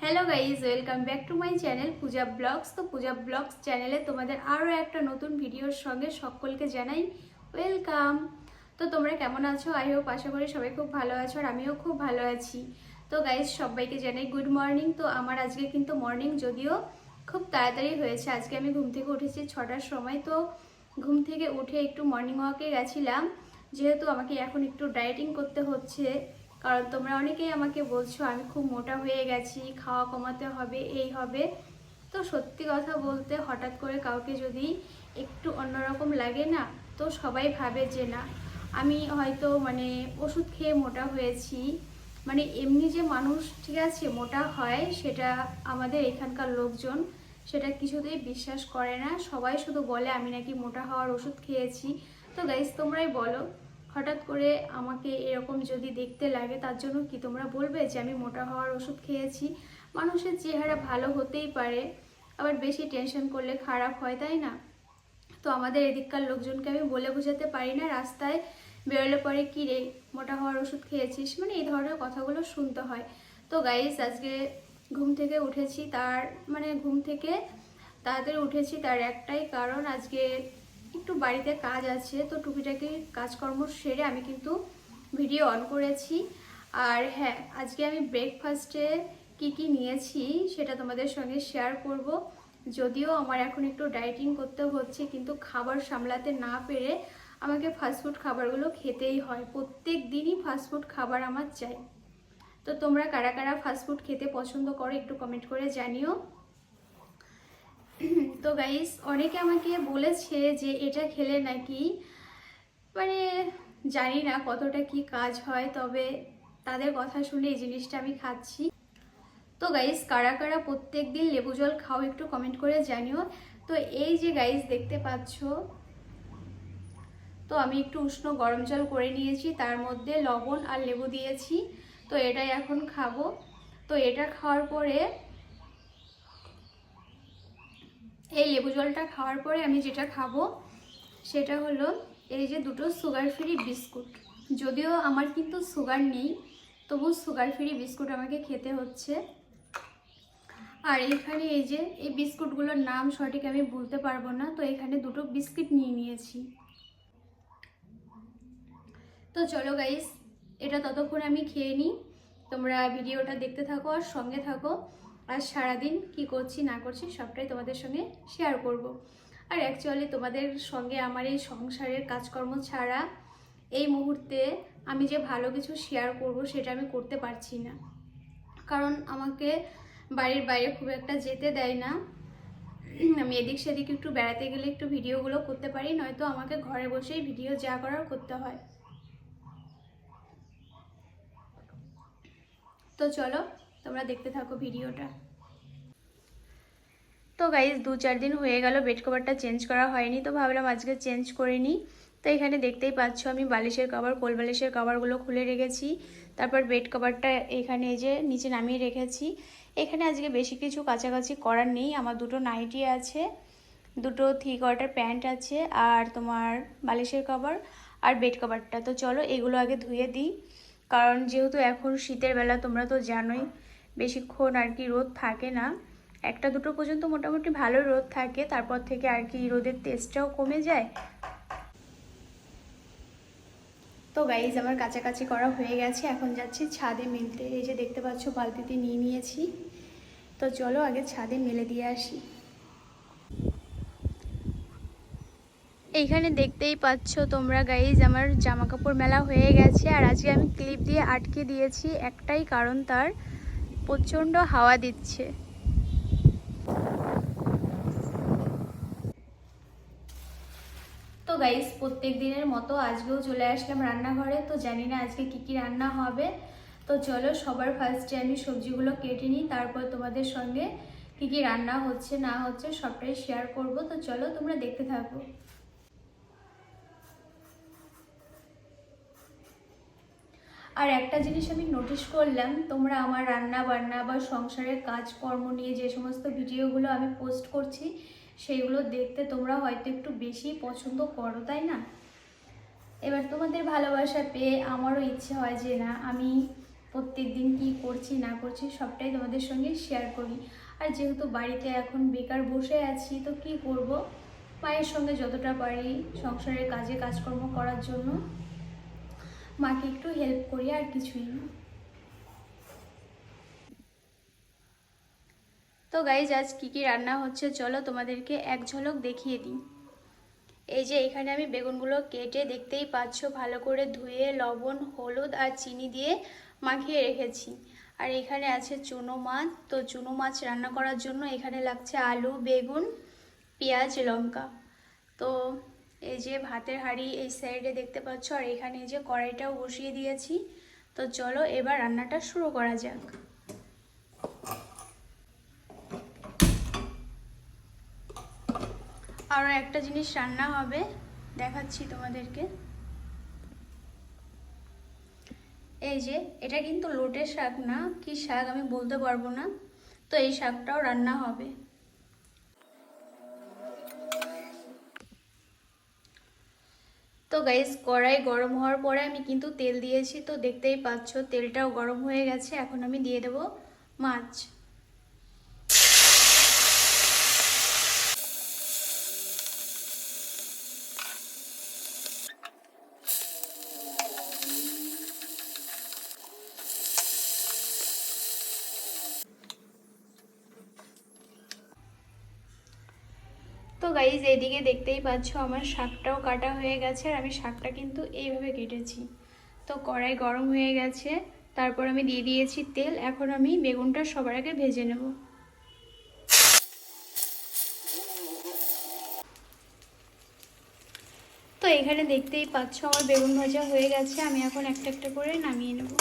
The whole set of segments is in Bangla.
Hello guys welcome back to my channel Puja blogs তো পূজা ব্লগস চ্যানেলে তোমাদের আরও একটা নতুন ভিডিওর সঙ্গে সকলকে জানাই ওয়েলকাম তো তোমরা কেমন আছো? আই হোপ আশা করি সবাই খুব ভালো আছো আর আমিও খুব ভালো আছি। তো গাইজ সবাইকে জানাই গুড মর্নিং তো আমার আজকে কিন্তু মর্নিং যদিও খুব তাড়াতাড়ি হয়েছে। আজকে আমি ঘুম থেকে উঠেছি ছটার সময়। তো ঘুম থেকে উঠে একটু মর্নিং ওয়াকে গেছিলাম। যেহেতু আমাকে এখন একটু ডায়েটিং করতে হচ্ছে কারণ তোমরা অনেকেই আমাকে বলছো, আমি খুব মোটা হয়ে গেছি, খাওয়া কমাতে হবে, এই হবে। তো সত্যি কথা বলতে হঠাৎ করে কাউকে যদি একটু অন্যরকম লাগে না, তো সবাই ভাবে যে না। আমি হয়তো মানে ওষুধ খেয়ে মোটা হয়েছি মানে এমনি যে মানুষ ঠিক আছে মোটা হয়, সেটা আমাদের এখানকার লোকজন সেটা কিছুতেই বিশ্বাস করে না। সবাই শুধু বলে, আমি নাকি মোটা হওয়ার ওষুধ খেয়েছি। তো গাইজ তোমরাই বলো। হঠাৎ করে আমাকে এরকম যদি দেখতে লাগে, তার জন্য কি তোমরা বলবে যে আমি মোটা হওয়ার ওষুধ খেয়েছি? মানুষের চেহারা ভালো হতেই পারে, আবার বেশি টেনশন করলে খারাপ হয়, তাই না? তো আমাদের এদিককার লোকজনকে আমি বলে বোঝাতে পারি না, রাস্তায় বেরোলে পরে, কি রে, মোটা হওয়ার ওষুধ খেয়েছিস? মানে এই ধরনের কথাগুলো শুনতে হয়। তো গাইস আজকে ঘুম থেকে উঠেছি, তার মানে ঘুম থেকে তাড়াতাড়ি উঠেছি, তার একটাই কারণ আজকে একটু বাড়িতে কাজ আছে, তো টুকিটাকি কাজকর্ম সেরে আমি কিন্তু ভিডিও অন করেছি। আর হ্যাঁ আজকে আমি ব্রেকফাস্টে কি কি নিয়েছি সেটা তোমাদের সঙ্গে শেয়ার করব। যদিও আমার এখন একটু ডায়েটিং করতে হচ্ছে, কিন্তু খাবার সামলাতে না পেরে আমাকে ফাস্টফুড খাবারগুলো খেতেই হয়। প্রত্যেক দিনই ফাস্টফুড খাবার আমার চাই। তো তোমরা কারা কারা ফাস্টফুড খেতে পছন্দ করো একটু কমেন্ট করে জানিও। তো গাইস অনেকে আমাকে বলেছে যে এটা খেলে নাকি মানে জানি না কতটা কি কাজ হয়, তবে তাদের কথা শুনে এই জিনিসটা আমি খাচ্ছি। তো গাইস কারা কারা প্রত্যেক দিন লেবু জল খাও একটু কমেন্ট করে জানিও। তো এই যে গাইস দেখতে পাচ্ছ, তো আমি একটু উষ্ণ গরম জল করে নিয়েছি, তার মধ্যে লবণ আর লেবু দিয়েছি। তো এটাই এখন খাব। তো এটা খাওয়ার পরে এই লেবু জলটা খাওয়ার পরে আমি যেটা খাব, সেটা হলো এই যে দুটো সুগার ফ্রি বিস্কুট যদিও আমার কিন্তু সুগার নেই, তবু সুগার ফ্রি বিস্কুট আমাকে খেতে হচ্ছে। আর এখানে এই যে, এই বিস্কুটগুলোর নাম সঠিক আমি বলতে পারব না, তো এখানে দুটো বিস্কিট নিয়ে নিয়েছি। তো চলো গাইস এটা ততক্ষণ আমি খেয়ে নিই। তোমরা ভিডিওটা দেখতে থাকো আর সঙ্গে থাকো। আর সারাদিন কি করছি, না করছি সবটাই তোমাদের সঙ্গে শেয়ার করব। আর অ্যাকচুয়ালি তোমাদের সঙ্গে আমার এই সংসারের কাজকর্ম ছাড়া এই মুহূর্তে আমি যে ভালো কিছু শেয়ার করব সেটা আমি করতে পারছি না। কারণ আমাকে বাড়ির বাইরে খুব একটা যেতে দেয় না। আমি এদিক সেদিক একটু বেড়াতে গেলে একটু ভিডিওগুলো করতে পারি, নয়তো আমাকে ঘরে বসেই ভিডিও যা করার করতে হয়। তো চলো তোমরা দেখতে থাকো ভিডিওটা। তো গাইজ দু চার দিন হয়ে গেল বেড কভারটা চেঞ্জ করা হয়নি, তো ভাবলাম আজকে চেঞ্জ করে নিই। তো এখানে দেখতেই পাচ্ছ, আমি বালিশের কভার কোল বালিশের কভারগুলো খুলে রেখেছি। তারপর বেড কভারটা এখানে এই যে নিচে নামিয়ে রেখেছি। এখানে আজকে বেশি কিছু কাছাকাছি করার নেই, আমার দুটো নাইটি আছে, দুটো থ্রি কোয়ার্টার প্যান্ট আছে, আর তোমার বালিশের কভার আর বেড কভারটা তো চলো এগুলো আগে ধুয়ে দিই, কারণ যেহেতু এখন শীতের বেলা, তোমরা তো জানোই বেশিক্ষণ আর কি রোদ থাকে না। একটা দুটো পর্যন্ত মোটামুটি ভালো রোদ থাকে, তারপর থেকে আর কি রোদের তেজটাও কমে যায়। তো গাইজ আমার কাছাকাছি করা হয়ে গেছে, এখন যাচ্ছি ছাদে মেলতে। এই যে দেখতে পাচ্ছ, বালতিতে নিয়ে নিয়েছি। তো চলো আগে ছাদে মেলে দিয়ে আসি। এইখানে দেখতেই পাচ্ছ তোমরা গাইজ আমার জামা কাপড় মেলা হয়ে গেছে, আর আজকে আমি ক্লিপ দিয়ে আটকে দিয়েছি, একটাই কারণ তার। প্রচণ্ড হাওয়া দিচ্ছে। তো গাইজ প্রত্যেক দিনের মতো আজকেও চলে আসলাম রান্নাঘরে। তো জানি না আজকে কি কি রান্না হবে। তো চলো সবার ফার্স্টে আমি সবজিগুলো কেটে নিই, তারপর তোমাদের সঙ্গে কি কি রান্না হচ্ছে না হচ্ছে সবটাই শেয়ার করব। তো চলো তোমরা দেখতে থাকো। আর একটা জিনিস আমি নোটিশ করলাম, তোমরা আমার রান্না বান্না বা সংসারের কাজকর্ম নিয়ে যে সমস্ত ভিডিওগুলো আমি পোস্ট করছি, সেইগুলো দেখতে তোমরা হয়তো একটু বেশি পছন্দ করো, তাই না? এবার তোমাদের ভালোবাসা পেয়ে আমারও ইচ্ছে হয় যে না, আমি প্রত্যেক দিন কী করছি, না করছি, সবটাই তোমাদের সঙ্গে শেয়ার করি। আর যেহেতু বাড়িতে এখন বেকার বসে আছি, তো কি করব? মায়ের সঙ্গে যতটা পারি সংসারের কাজে কাজকর্ম করার জন্য। মাকে একটু হেল্প করি আর কিছুই না। তো গাইজ আজ কী কী রান্না হচ্ছে চলো তোমাদেরকে এক ঝলক দেখিয়ে দিই। এই যে এখানে আমি বেগুনগুলো কেটে দেখতেই পাচ্ছ, ভালো করে ধুয়ে লবণ, হলুদ আর চিনি দিয়ে মাখিয়ে রেখেছি। আর এখানে আছে চুনো মাছ, তো চুনো মাছ রান্না করার জন্য এখানে লাগছে আলু, বেগুন, পেঁয়াজ, লঙ্কা। তো এই যে ভাতের হাঁড়ি এই সাইডে দেখতে পাচ্ছ, আর এখানে যে কড়াইটাও বসিয়ে দিয়েছি। তো চলো এবার রান্নাটা শুরু করা যাক। আরও একটা জিনিস রান্না হবে, দেখাচ্ছি তোমাদেরকে। এই যে, এটা কিন্তু লোটে শাক না, কি শাক আমি বলতে পারব না। তো এই শাকটাও রান্না হবে। তো গাইস কড়াই গরম হওয়ার পরে আমি কিন্তু তেল দিয়েছি, তো দেখতেই পাচ্ছ তেলটাও গরম হয়ে গেছে, এখন আমি দিয়ে দেবো মাছ তো গাইজ এইদিকে দেখতেই পাচ্ছ আমার শাকটাও কাটা হয়ে গেছে আর আমি শাকটা কিন্তু এইভাবে কেটেছি। তো কড়াই গরম হয়ে গেছে, তারপর আমি দিয়ে দিয়েছি তেল, এখন আমি বেগুনটা সবার আগে ভেজে নেব। তো এখানে দেখতেই পাচ্ছ আমার বেগুন ভাজা হয়ে গেছে, আমি এখন একটা একটা করে নামিয়ে নেব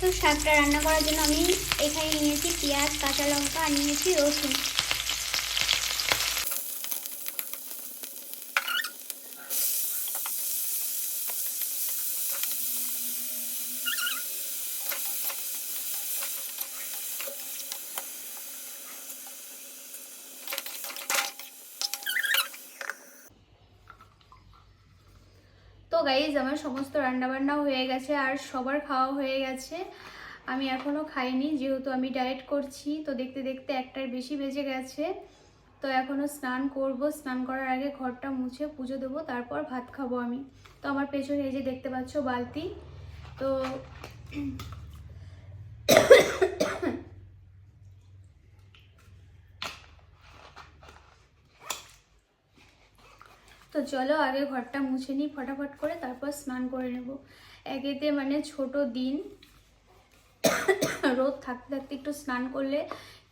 তো শাকটা রান্না করার জন্য আমি এখানে নিয়েছি পেঁয়াজ কাঁচা লঙ্কা আর নিয়েছি রসুন। গাইজ আমার সমস্ত রান্নাবান্নাও হয়ে গেছে আর সবার খাওয়া হয়ে গেছে। আমি এখনও খাইনি, যেহেতু আমি ডায়েট করছি, তো দেখতে দেখতে একটার বেশি বেজে গেছে। তো এখনও স্নান করব, স্নান করার আগে ঘরটা মুছে পুজো দেবো, তারপর ভাত খাব আমি। তো আমার পেছনে এই যে দেখতে পাচ্ছ বালতি, তো তো চলো আগে ঘরটা মুছে নিই, ফটাফট করে তারপর স্নান করে নেব। একেতে মানে ছোট দিন, রোদ থাকতে থাকতে একটু স্নান করলে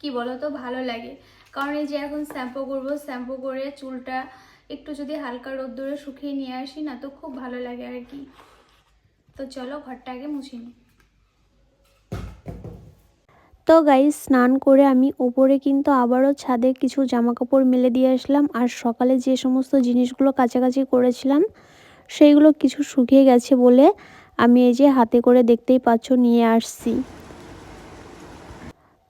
কি বলো তো ভালো লাগে। কারণ এই যে এখন শ্যাম্পু করব, শ্যাম্পু করে চুলটা একটু যদি হালকা রোদ ধরে শুকিয়ে নিয়ে আসি না, তো খুব ভালো লাগে আর কি। তো চলো ঘরটা আগে মুছে নিই। তো গাইজ স্নান করে আমি ওপরে কিন্তু আবারও ছাদে কিছু জামা কাপড় মেলে দিয়ে আসলাম। আর সকালে যে সমস্ত জিনিসগুলো কাছাকাছি করেছিলাম, সেইগুলো কিছু শুকিয়ে গেছে বলে আমি এই যে হাতে করে দেখতেই পাচ্ছ নিয়ে আসছি।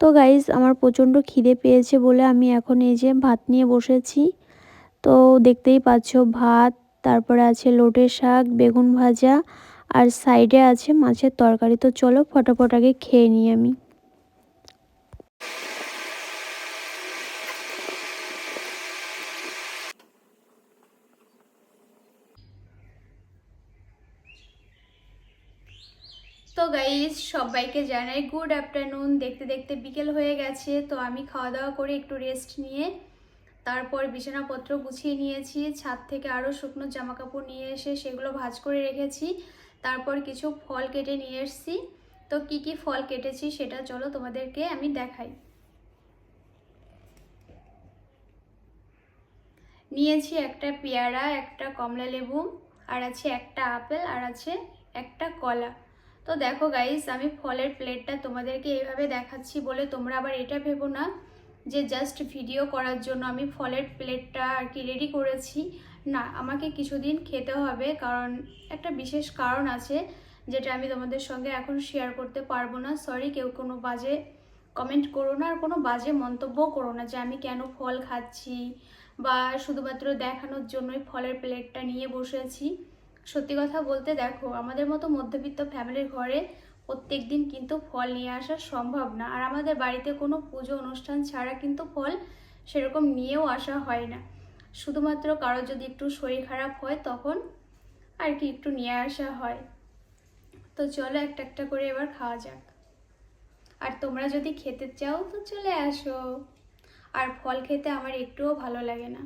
তো গাইজ আমার প্রচণ্ড খিদে পেয়েছে বলে আমি এখন এই যে ভাত নিয়ে বসেছি। তো দেখতেই পাচ্ছ ভাত, তারপরে আছে লোটে শাক, বেগুন ভাজা, আর সাইডে আছে মাছের তরকারি। তো চলো ফটাফট আগে খেয়ে নিই আমি। তো গাইজ সবাইকে জানাই গুড আফটারনুন দেখতে দেখতে বিকেল হয়ে গেছে, তো আমি খাওয়া দাওয়া করে একটু রেস্ট নিয়ে তারপর বিছানাপত্র গুছিয়ে নিয়েছি, ছাদ থেকে আরও শুকনো জামা কাপড় নিয়ে এসে সেগুলো ভাঁজ করে রেখেছি, তারপর কিছু ফল কেটে নিয়ে এসেছি। তো কি কি ফল কেটেছি সেটা চলো তোমাদেরকে আমি দেখাই। নিয়েছি একটা পেয়ারা, একটা কমলা লেবু আর আছে একটা আপেল, আর আছে একটা কলা। তো দেখো গাইস আমি ফলের প্লেটটা তোমাদেরকে এইভাবে দেখাচ্ছি বলে তোমরা আবার এটা ভেবো না যে জাস্ট ভিডিও করার জন্য আমি ফলের প্লেটটা আর কি রেডি করেছি। না, আমাকে কিছুদিন খেতে হবে কারণ একটা বিশেষ কারণ আছে যেটা আমি তোমাদের সঙ্গে এখন শেয়ার করতে পারব না। সরি কেউ কোনো বাজে কমেন্ট করো না আর কোনো বাজে মন্তব্য করো না যে আমি কেন ফল খাচ্ছি বা শুধুমাত্র দেখানোর জন্যই ফলের প্লেটটা নিয়ে বসেছি। সত্যি কথা বলতে দেখো, আমাদের মতো মধ্যবিত্ত ফ্যামিলির ঘরে প্রত্যেক দিন কিন্তু ফল নিয়ে আসা সম্ভব না। আর আমাদের বাড়িতে কোনো পুজো অনুষ্ঠান ছাড়া কিন্তু ফল সেরকম নিয়েও আসা হয় না। শুধুমাত্র কারও যদি একটু শরীর খারাপ হয় তখন আর কি একটু নিয়ে আসা হয়। তো চলো একটা একটা করে এবার খাওয়া যাক। আর তোমরা যদি খেতে চাও তো চলে আসো। আর ফল খেতে আমার একটুও ভালো লাগে না।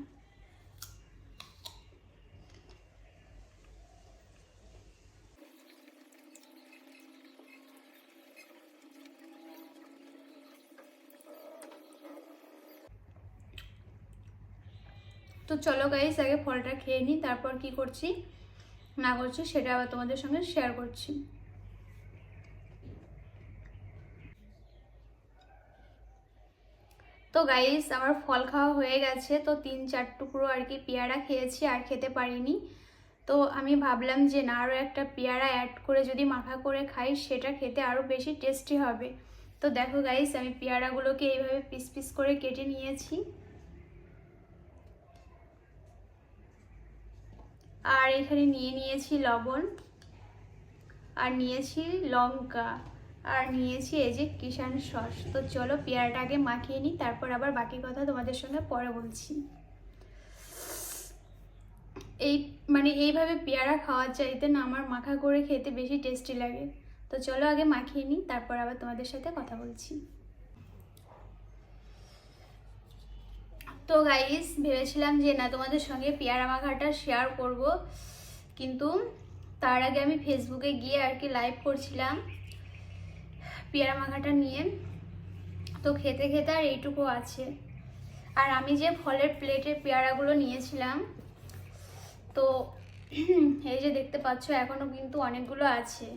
তো চলো গাইস আগে ফলটা খেয়ে নিই, তারপর কি করছি? না করছি, সেটা আবার তোমাদের সঙ্গে শেয়ার করছি। তো গাইস আমার ফল খাওয়া হয়ে গেছে, তো তিন চার টুকরো আর কি পেয়ারা খেয়েছি, আর খেতে পারিনি। তো আমি ভাবলাম যে না আরও একটা পেয়ারা অ্যাড করে যদি মাখা করে খাই, সেটা খেতে আরও বেশি টেস্টি হবে। তো দেখো গাইস আমি পেয়ারাগুলোকে এইভাবে পিস পিস করে কেটে নিয়েছি। আর এখানে নিয়ে নিয়েছি লবণ, আর নিয়েছি লঙ্কা, আর নিয়েছি এই যে কিষান সস। তো চলো পেয়ারাটা আগে মাখিয়ে নিই, তারপর আবার বাকি কথা তোমাদের সঙ্গে পরে বলছি। এই মানে এইভাবে পেয়ারা খাওয়ার চাইতে না আমার মাখা করে খেতে বেশি টেস্টি লাগে। তো চলো আগে মাখিয়ে নিই, তারপর আবার তোমাদের সাথে কথা বলছি। তো গাইস ভেবেছিলাম যে না, তোমাদের সঙ্গে পেয়ারা মাখাটা শেয়ার করব, কিন্তু তার আগে আমি ফেসবুকে গিয়ে আর কি লাইভ করছিলাম পেয়ারা মাখাটা নিয়ে। তো খেতে খেতে আর এইটুকু আছে। আর আমি যে ফলের প্লেটে পেয়ারাগুলো নিয়েছিলাম, তো এই যে দেখতে পাচ্ছ এখনও কিন্তু অনেকগুলো আছে।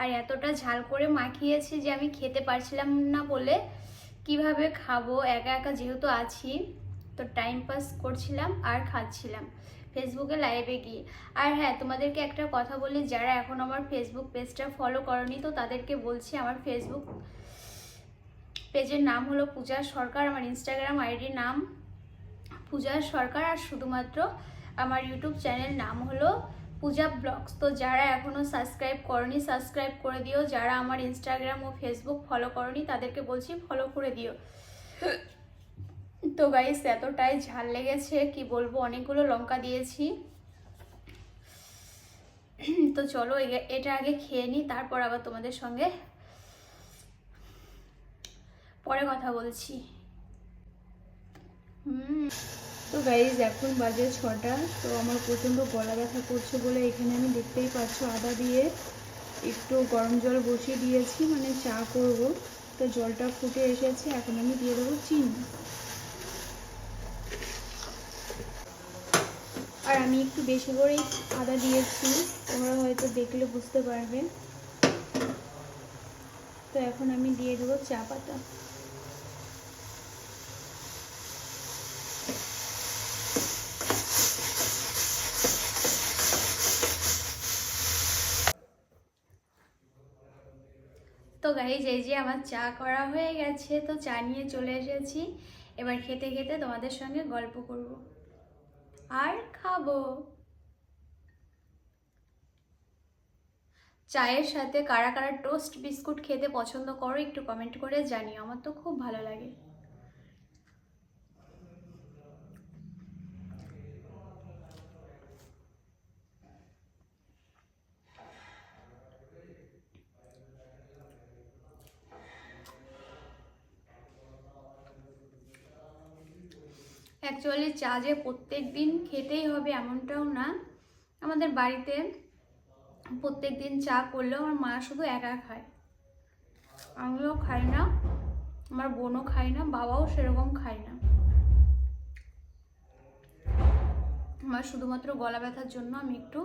আর এতটা ঝাল করে মাখিয়েছি যে আমি খেতে পারছিলাম না বলে কীভাবে খাব, একা একা যেহেতু আছি তো টাইম পাস করছিলাম আর খাচ্ছিলাম ফেসবুকে লাইভে গিয়ে। আর হ্যাঁ তোমাদেরকে একটা কথা বলি, যারা এখন আমার ফেসবুক পেজটা ফলো করনি, তো তাদেরকে বলছি, আমার ফেসবুক পেজের নাম হলো পূজা সরকার, আমার ইনস্টাগ্রাম আইডির নাম পূজা সরকার, আর শুধুমাত্র আমার ইউটিউব চ্যানেল নাম হলো পূজা ব্লগস। তো যারা এখনও সাবস্ক্রাইব করনি সাবস্ক্রাইব করে দিও। যারা আমার ইনস্টাগ্রাম ও ফেসবুক ফলো করনি, তাদেরকে বলছি ফলো করে দিও। তো গাইস এতটাই ঝাল লেগেছে, কি বলব, অনেকগুলো লঙ্কা দিয়েছি। তো চলো এটা আগে খেয়ে নিই, তারপর আবার তোমাদের সঙ্গে পরে কথা বলছি। হুম। তো গাইজ এখন বাজে ছটা, তো আমার প্রচণ্ড গলা ব্যথা করছে বলে এখানে আমি দেখতেই পাচ্ছ আদা দিয়ে একটু গরম জল বসিয়ে দিয়েছি মানে চা করব। তো জলটা ফুটে এসেছে, এখন আমি দিয়ে দেবো চিনি। আর আমি একটু বেশি করেই আদা দিয়েছি। তোমরা হয়তো দেখলে বুঝতে পারবে। তো এখন আমি দিয়ে দেবো চা পাতা। তো গাইজ এই যে আমার চা করা হয়ে গেছে, তো চা নিয়ে চলে এসেছি। এবার খেতে খেতে তোমাদের সঙ্গে গল্প করব। আর খাব। চায়ের সাথে কারা কারা টোস্ট বিস্কুট খেতে পছন্দ করো একটু কমেন্ট করে জানিও, আমার তো খুব ভালো লাগে। অ্যাকচুয়ালি চা যে প্রত্যেক দিন খেতেই হবে এমনটাও না। আমাদের বাড়িতে প্রত্যেক দিন চা করলেও আমার মা শুধু একা খায়। আমিও খাই না, আমার বোনও খায় না, বাবাও সেরকম খায় না। আমার শুধুমাত্র গলা ব্যথার জন্য আমি একটু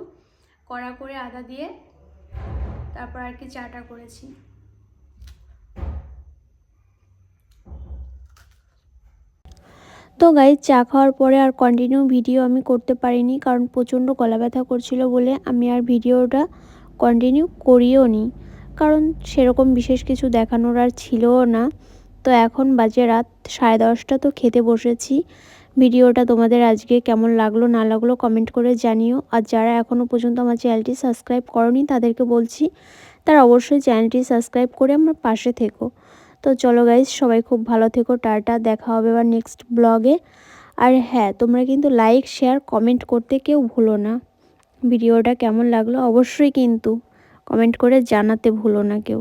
কড়া করে আদা দিয়ে তারপর আর কি চাটা করেছি। তো গাইজ চা খাওয়ার পরে আর কন্টিনিউ ভিডিও আমি করতে পারিনি, কারণ প্রচণ্ড গলা ব্যথা করছিল বলে আমি আর ভিডিওটা কন্টিনিউ করিও নি। কারণ সেরকম বিশেষ কিছু দেখানোর আর ছিলও না। তো এখন বাজে রাত, সাড়ে দশটা তো খেতে বসেছি। ভিডিওটা তোমাদের আজকে কেমন লাগল, না লাগল কমেন্ট করে জানিও। আর যারা এখনও পর্যন্ত আমার চ্যানেলটি সাবস্ক্রাইব করনি, তাদেরকে বলছি, তারা অবশ্যই চ্যানেলটি সাবস্ক্রাইব করে আমার পাশে থেকো। তো চলো গাইজ সবাই খুব ভালো থেকো, টাটা, দেখা হবে আবার নেক্সট ব্লগে আর হ্যাঁ তোমরা কিন্তু লাইক শেয়ার কমেন্ট করতে কেউ ভুলো না। ভিডিওটা কেমন লাগল? অবশ্যই কিন্তু কমেন্ট করে জানাতে ভুলো না কেউ।